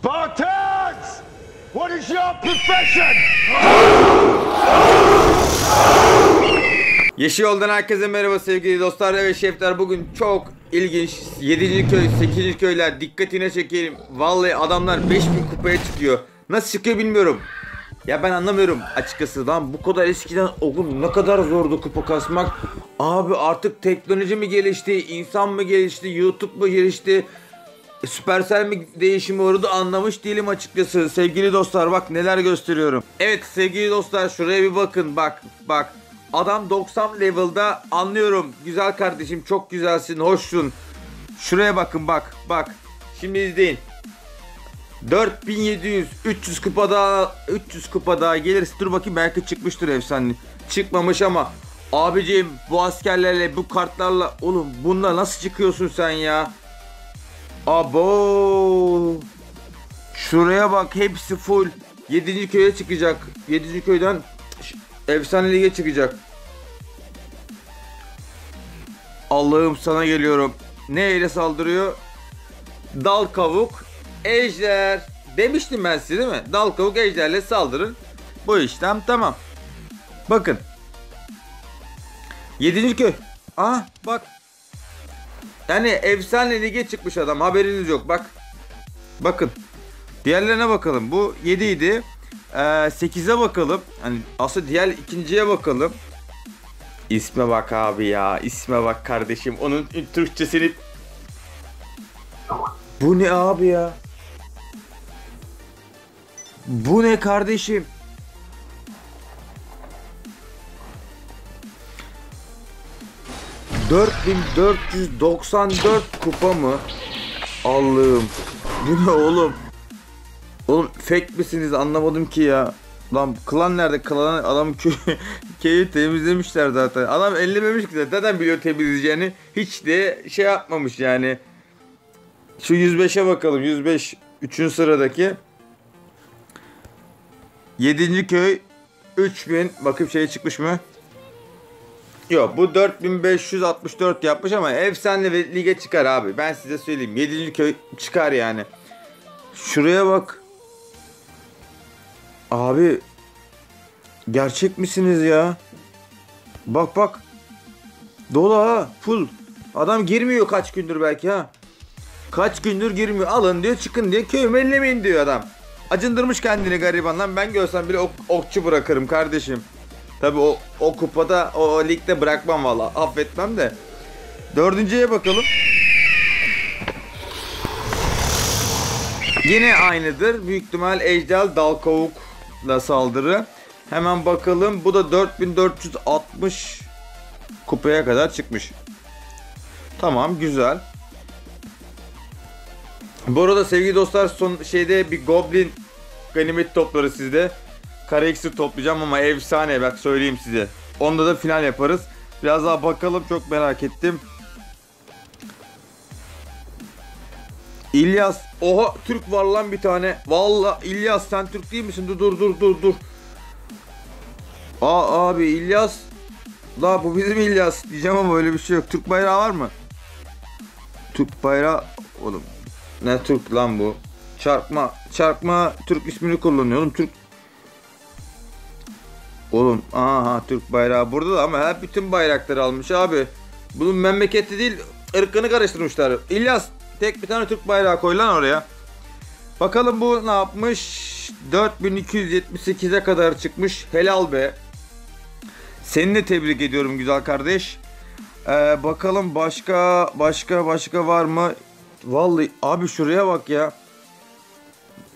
Spartans! What is your profession? Yeşil Yol'dan herkese merhaba sevgili dostlar ve şefler. Bugün çok ilginç 7. köy, 8. köyler dikkatine çekelim. Vallahi adamlar 5000 kupaya çıkıyor. Nasıl çıkıyor bilmiyorum. Ya ben anlamıyorum açıkçası lan bu kadar eskiden oğlum ne kadar zordu kupa kasmak. Abi artık teknoloji mi gelişti, insan mı gelişti, YouTube mu gelişti, Süpersel mi değişimi uğradı anlamış değilim açıkçası. Sevgili dostlar bak neler gösteriyorum. Evet sevgili dostlar şuraya bir bakın bak bak. Adam 90 level'da anlıyorum. Güzel kardeşim çok güzelsin, hoşsun. Şuraya bakın bak bak. Şimdi izleyin. 4700 300 kupa daha 300 kupa daha gelirse dur bakayım belki çıkmıştır efsane. Çıkmamış ama abicim bu askerlerle bu kartlarla oğlum bununla nasıl çıkıyorsun sen ya? Abo. Şuraya bak hepsi full. 7. köye çıkacak. 7. köyden efsane lige çıkacak. Allah'ım sana geliyorum. Ne ile saldırıyor? Dal kavuk, ejder. Demiştim ben size değil mi? Dal kavuk ejderle saldırın. Bu işlem tamam. Bakın. 7. köy. Aa bak. Yani efsane lige çıkmış adam haberiniz yok bak. Bakın. Diğerlerine bakalım. Bu 7 idi. Ee, 8'e bakalım. Hani aslında diğer ikinciye bakalım. İsme bak abi ya. İsme bak kardeşim. Onun Türkçesini Bu ne abi ya? Bu ne kardeşim? ...4494 kupa mı? Allah'ım. Bu ne oğlum? Oğlum fake misiniz anlamadım ki ya. Lan klan nerede? Klan adam kö köyü temizlemişler zaten. Adam ellememiş ki zaten biliyor temizleyeceğini. Hiç de şey yapmamış yani. Şu 105'e bakalım. 105 3. sıradaki. 7. köy 3000 bakayım şey çıkmış mı? Yok bu 4564 yapmış ama efsane ve lige çıkar abi. Ben size söyleyeyim. 7. köy çıkar yani. Şuraya bak. Abi gerçek misiniz ya? Bak bak. Dolu ha. Full. Adam girmiyor kaç gündür belki ha. Kaç gündür girmiyor. Alın diyor çıkın diyor. Köyümü ellemeyin diyor adam. Acındırmış kendini gariban lan. Ben görsem bile ok, okçu bırakırım kardeşim. Tabi o, o kupada o, o ligde bırakmam valla. Affetmem de. Dördüncüye bakalım. Yine aynıdır. Büyük ihtimal Ejder Dal Kavuk'la saldırı. Hemen bakalım. Bu da 4460 kupaya kadar çıkmış. Tamam güzel. Bu arada sevgili dostlar son şeyde bir Goblin ganimet topları sizde. Kara iksir toplayacağım ama efsane bak söyleyeyim size. Onda da final yaparız. Biraz daha bakalım çok merak ettim. İlyas. Oha Türk var lan bir tane. Valla İlyas sen Türk değil misin? Dur dur dur dur dur. Aa abi İlyas. La bu bizim İlyas diyeceğim ama öyle bir şey yok. Türk bayrağı var mı? Türk bayrağı oğlum. Ne Türk lan bu? Çarpma çarpma Türk ismini kullanıyor oğlum. Türk Oğlum aha Türk bayrağı burada da ama hep bütün bayrakları almış abi. Bunun memleketi değil ırkını karıştırmışlar. İlyas tek bir tane Türk bayrağı koy lan oraya. Bakalım bu ne yapmış? 4278'e kadar çıkmış. Helal be. Seni de tebrik ediyorum güzel kardeş. Ee, bakalım başka başka başka var mı? Vallahi abi şuraya bak ya.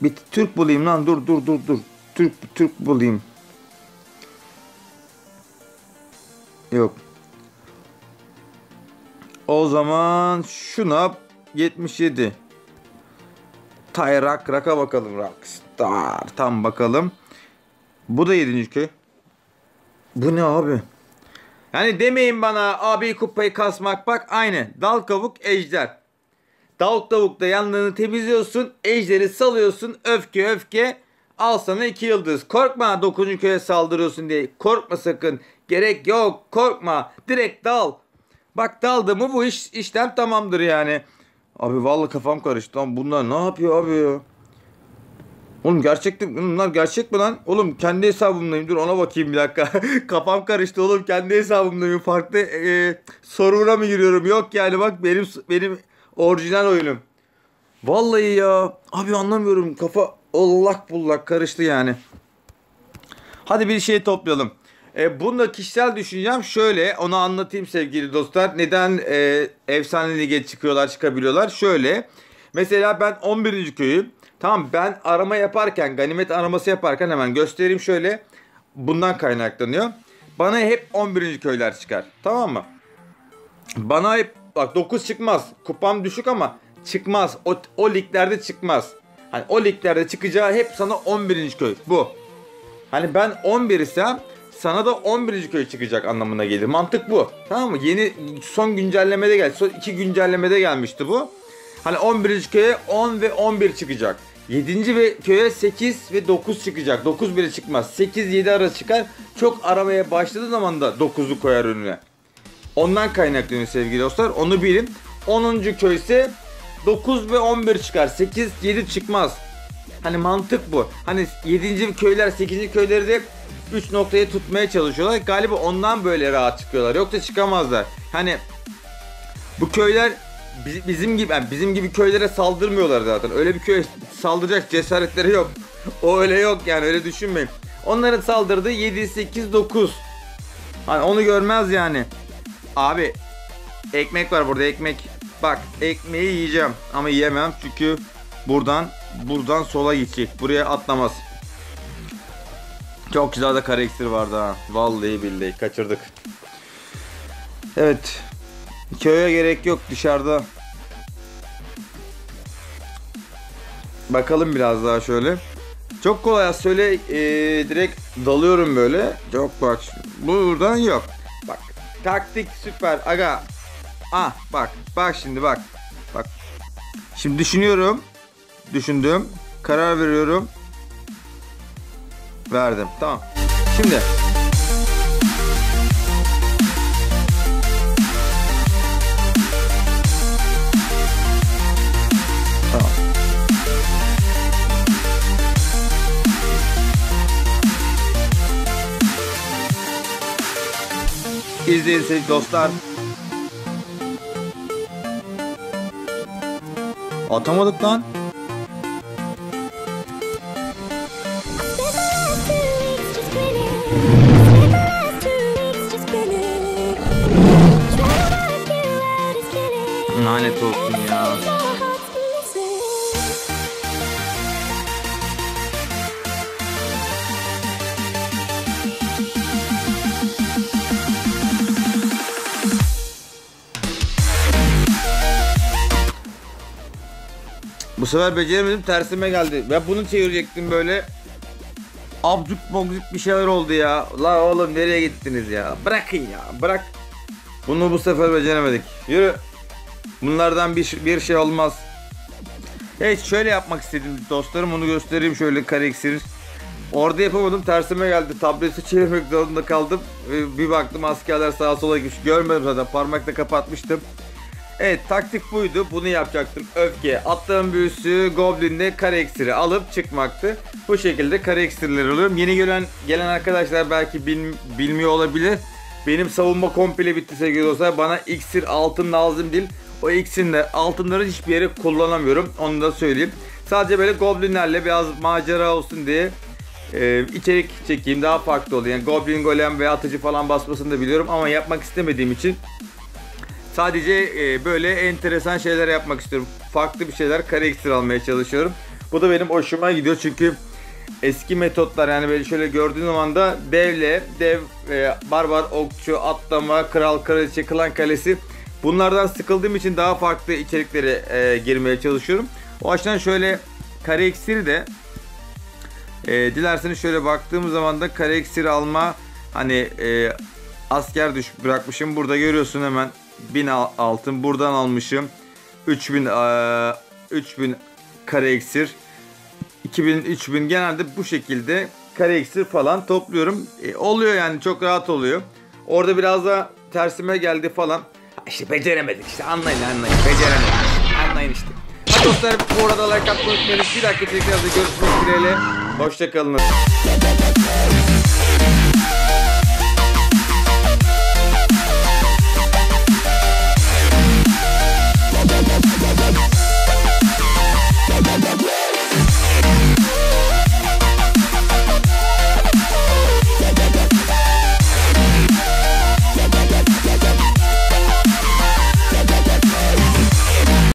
Bir Türk bulayım lan dur dur dur dur. Türk Türk bulayım. Yok. O zaman şuna 77. Tayrak Rock'a bakalım. Rockstar. Tam bakalım. Bu da 7. köy. Bu ne abi? Yani demeyin bana abi kupayı kasmak bak aynı. Dal kavuk ejder. Dal kavukta yanlarını temizliyorsun. Ejderi salıyorsun. Öfke öfke. Al sana 2 yıldız. Korkma 9. köye saldırıyorsun diye. Korkma sakın. Gerek yok. Korkma. Direkt dal. Bak daldı mı bu iş işlem tamamdır yani. Abi vallahi kafam karıştı lan. Bunlar ne yapıyor abi ya? Oğlum gerçekten bunlar gerçek mi lan? Oğlum kendi hesabımdayım. Dur ona bakayım bir dakika. Kafam karıştı oğlum. Kendi hesabımdayım. Farklı e, server'a mı giriyorum? Yok yani bak benim benim orijinal oyunum. Vallahi ya. Abi anlamıyorum. Kafa allak bullak karıştı yani. Hadi bir şey toplayalım. E, bunda kişisel düşüncem şöyle. Onu anlatayım sevgili dostlar. Neden e, efsane lige çıkıyorlar çıkabiliyorlar? Şöyle. Mesela ben 11. köyü. Tamam ben arama yaparken ganimet araması yaparken hemen göstereyim şöyle. Bundan kaynaklanıyor. Bana hep 11. köyler çıkar. Tamam mı? Bana hep bak 9 çıkmaz. Kupam düşük ama çıkmaz. O, o liglerde çıkmaz. Hani o liglerde çıkacağı hep sana 11. köy. Bu. Hani ben 11 isem sana da 11. köy çıkacak anlamına gelir. Mantık bu. Tamam mı? Yeni son güncellemede geldi. Son iki güncellemede gelmişti bu. Hani 11. köye 10 ve 11 çıkacak. 7. ve köye 8 ve 9 çıkacak. 9 bile çıkmaz. 8 7 arası çıkar. Çok aramaya başladığı zaman da 9'u koyar önüne. Ondan kaynaklanıyor sevgili dostlar. Onu bilin. 10. köy ise 9 ve 11 çıkar. 8 7 çıkmaz. Hani mantık bu. Hani 7. köyler 8. köyleri de 3 noktaya tutmaya çalışıyorlar. Galiba ondan böyle rahat çıkıyorlar. Yoksa çıkamazlar. Hani bu köyler bi- bizim gibi yani bizim gibi köylere saldırmıyorlar zaten. Öyle bir köye saldıracak cesaretleri yok. O öyle yok yani öyle düşünmeyin. Onların saldırdığı 7 8 9. Hani onu görmez yani. Abi ekmek var burada ekmek. Bak ekmeği yiyeceğim ama yiyemem çünkü buradan buradan sola gidecek. Buraya atlamaz. Çok güzel de kare iksir vardı ha. Vallahi billahi kaçırdık. Evet. Köye gerek yok dışarıda. Bakalım biraz daha şöyle. Çok kolay ya söyle ee, direkt dalıyorum böyle. Çok bak buradan yok. Bak taktik süper aga. Ah bak bak şimdi bak. Bak. Şimdi düşünüyorum. Düşündüm. Karar veriyorum. Verdim. Tamam. Şimdi. Tamam. İzleyin sevgili dostlar. Atamadık lan. Olsun ya. Bu sefer beceremedim tersime geldi. Ben bunu çevirecektim böyle. Abcuk bogcuk bir şeyler oldu ya. La oğlum nereye gittiniz ya? Bırakın ya bırak. Bunu bu sefer beceremedik. Yürü. Bunlardan bir, bir şey olmaz. Evet şöyle yapmak istedim dostlarım onu göstereyim şöyle kare iksir. Orada yapamadım tersime geldi. Tableti çevirmek zorunda kaldım. Ee, Bir baktım askerler sağa sola gitmiş. Görmedim zaten parmakla kapatmıştım. Evet taktik buydu. Bunu yapacaktım. Öfke, atlığın büyüsü, goblinle kare iksiri alıp çıkmaktı. Bu şekilde kare iksirleri alıyorum. Yeni gelen gelen arkadaşlar belki bil- bilmiyor olabilir. Benim savunma komple bitti sevgili dostlar. Bana iksir altın lazım değil. O iksirle altınları hiçbir yere kullanamıyorum. Onu da söyleyeyim. Sadece böyle goblinlerle biraz macera olsun diye e, içerik çekeyim daha farklı oluyor. Yani goblin golem ve atıcı falan basmasını da biliyorum ama yapmak istemediğim için Sadece e, böyle enteresan şeyler yapmak istiyorum. Farklı bir şeyler kare iksir almaya çalışıyorum. Bu da benim hoşuma gidiyor çünkü eski metotlar yani böyle şöyle gördüğün zaman da devle, dev, e, barbar, okçu, atlama, kral, kraliçe, klan kalesi bunlardan sıkıldığım için daha farklı içeriklere e, girmeye çalışıyorum. O açıdan şöyle kare iksiri de e, dilerseniz şöyle baktığımız zaman da kare iksir alma hani e, asker düş bırakmışım. Burada görüyorsun hemen 1000 al- altın buradan almışım. 3000 eee, 3000 kare iksir. 2000 3000 genelde bu şekilde kare iksir falan topluyorum. E, oluyor yani çok rahat oluyor. Orada biraz da tersime geldi falan. İşte beceremedik işte anlayın anlayın beceremedik. Anlayın işte. Hadi dostlar Bu arada like atmayı unutmayın. Bir dakika tekrarda görüşmek dileğiyle. Hoşçakalın.